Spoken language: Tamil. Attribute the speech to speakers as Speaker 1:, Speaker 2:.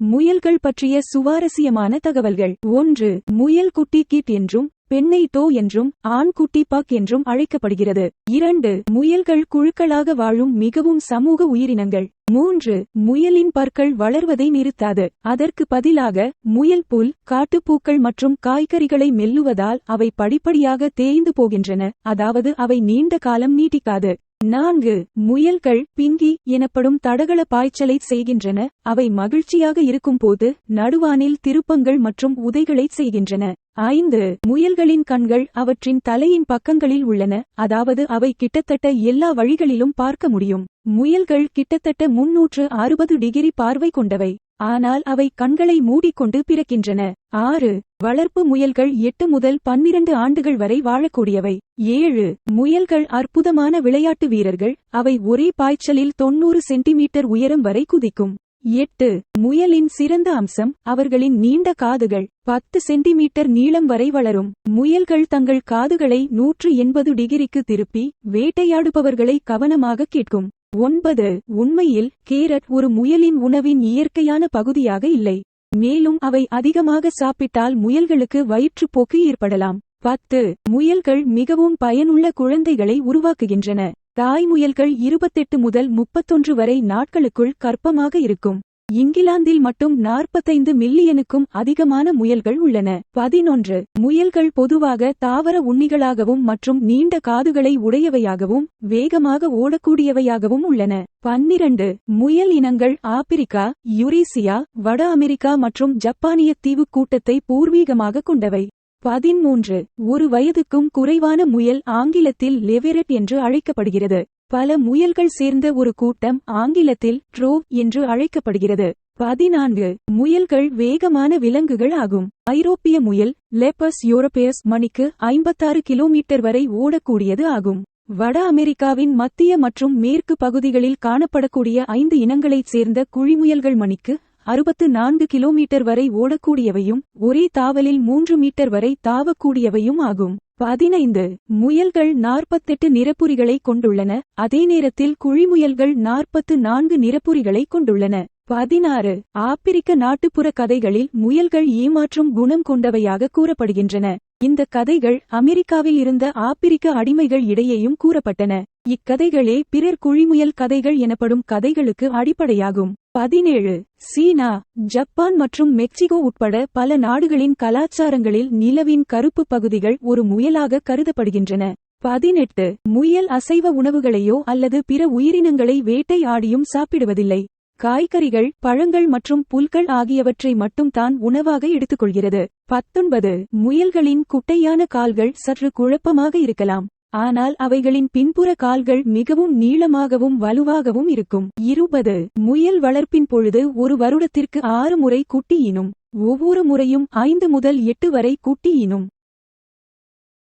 Speaker 1: முயல்கள் பற்றிய சுவாரஸ்யமான தகவல்கள். ஒன்று முயல் குட்டி கீட் என்றும் பெண்ணை டோ என்றும் ஆண் குட்டி பாக் என்றும் அழைக்கப்படுகிறது. இரண்டு முயல்கள் குழுக்களாக வாழும் மிகவும் சமூக உயிரினங்கள். மூன்று முயலின் பற்கள் வளர்வதை நிறுத்தாது. அதற்கு பதிலாக முயல் புல் காட்டுப்பூக்கள் மற்றும் காய்கறிகளை மெல்லுவதால் அவை படிப்படியாக தேய்ந்து போகின்றன. அதாவது அவை நீண்ட காலம் நீட்டிக்காது. நான்கு முயல்கள் பிங்கி எனப்படும் தடகள பாய்ச்சலை செய்கின்றன. அவை மகிழ்ச்சியாக இருக்கும்போது நடுவானில் திருப்பங்கள் மற்றும் உதைகளை செய்கின்றன. ஐந்து முயல்களின் கண்கள் அவற்றின் தலையின் பக்கங்களில் உள்ளன. அதாவது அவை கிட்டத்தட்ட எல்லா வழிகளிலும் பார்க்க முடியும். முயல்கள் கிட்டத்தட்ட முன்னூற்று அறுபது டிகிரி பார்வை கொண்டவை. ஆனால் அவை கண்களை மூடிக்கொண்டு பிறக்கின்றன. ஆறு வளர்ப்பு முயல்கள் எட்டு முதல் பன்னிரண்டு ஆண்டுகள் வரை வாழக்கூடியவை. ஏழு முயல்கள் அற்புதமான விளையாட்டு வீரர்கள். அவை ஒரே பாய்ச்சலில் தொன்னூறு சென்டிமீட்டர் உயரம் வரை குதிக்கும். எட்டு முயலின் சிறந்த அம்சம் அவர்களின் நீண்ட காதுகள். பத்து சென்டிமீட்டர் நீளம் வரை வளரும். முயல்கள் தங்கள் காதுகளை நூற்று எண்பது டிகிரிக்கு திருப்பி வேட்டையாடுபவர்களை கவனமாக கேட்கும். ஒன்பது உண்மையில் கேரட் ஒரு முயலின் உணவின் இயற்கையான பகுதியாக இல்லை. மேலும் அவை அதிகமாக சாப்பிட்டால் முயல்களுக்கு வயிற்றுப்போக்கு ஏற்படலாம். பத்து முயல்கள் மிகவும் பயனுள்ள குழந்தைகளை உருவாக்குகின்றன. தாய் முயல்கள் இருபத்தெட்டு முதல் முப்பத்தொன்று வரை நாட்களுக்குள் கற்பமாக இருக்கும். இங்கிலாந்தில் மட்டும் நாற்பத்தைந்து மில்லியனுக்கும் அதிகமான முயல்கள் உள்ளன. பதினொன்று. முயல்கள் பொதுவாக தாவர உண்ணிகளாகவும் மற்றும் நீண்ட காதுகளை உடையவையாகவும் வேகமாக ஓடக்கூடியவையாகவும் உள்ளன. பன்னிரண்டு. முயல் இனங்கள் ஆப்பிரிக்கா யுரேசியா வட அமெரிக்கா மற்றும் ஜப்பானிய தீவு கூட்டத்தை பூர்வீகமாக கொண்டவை. பதிமூன்று. ஒரு வயதுக்கும் குறைவான முயல் ஆங்கிலத்தில் லெவெரெட் என்று அழைக்கப்படுகிறது. பல முயல்கள் சேர்ந்த ஒரு கூட்டம் ஆங்கிலத்தில் ட்ரோவ் என்று அழைக்கப்படுகிறது. பதினான்கு முயல்கள் வேகமான விலங்குகள் ஆகும். ஐரோப்பிய முயல் லெப்பஸ் யூரோப்பியஸ் மணிக்கு ஐம்பத்தாறு கிலோமீட்டர் வரை ஓடக்கூடியது ஆகும். வட அமெரிக்காவின் மத்திய மற்றும் மேற்கு பகுதிகளில் காணப்படக்கூடிய ஐந்து இனங்களைச் சேர்ந்த குழிமுயல்கள் மணிக்கு அறுபத்து நான்கு கிலோமீட்டர் வரை ஓடக்கூடியவையும் ஒரே தாவலில் மூன்று மீட்டர் வரை தாவக்கூடியவையும் ஆகும். பதினைந்து. முயல்கள் நாற்பத்தெட்டு நிறப்புரிகளை கொண்டுள்ளன அதே நேரத்தில் குழிமுயல்கள் நாற்பத்து நான்கு நிறப்புரிகளை கொண்டுள்ளன. பதினாறு. ஆப்பிரிக்க நாட்டுப்புற கதைகளில் முயல்கள் ஏமாற்றும் குணம் கொண்டவையாக கூறப்படுகின்றன. இந்த கதைகள் அமெரிக்காவில் இருந்த ஆப்பிரிக்க அடிமைகள் இடையேயும் கூறப்பட்டன. இக்கதைகளே பிறர் குழிமுயல் கதைகள் எனப்படும் கதைகளுக்கு அடிப்படையாகும். பதினேழு. சீனா ஜப்பான் மற்றும் மெக்சிகோ உட்பட பல நாடுகளின் கலாச்சாரங்களில் நிலவின் கருப்பு பகுதிகள் ஒரு முயலாக கருதப்படுகின்றன. பதினெட்டு. முயல் அசைவ உணவுகளையோ அல்லது பிற உயிரினங்களை வேட்டை ஆடியும் சாப்பிடுவதில்லை. காய்கறிகள் பழங்கள் மற்றும் புல்கள் ஆகியவற்றை மட்டும் தான் உணவாக எடுத்துக்கொள்கிறது. பத்தொன்பது. முயல்களின் குட்டையான கால்கள் சற்று குழப்பமாக இருக்கலாம். ஆனால் அவைகளின் பின்புற கால்கள் மிகவும் நீளமாகவும் வலுவாகவும் இருக்கும். இருபது. முயல் வளர்ப்பின் பொழுது ஒரு வருடத்திற்கு ஆறு முறை குட்டியினும் ஒவ்வொரு முறையும் ஐந்து முதல் எட்டு வரை குட்டியினும்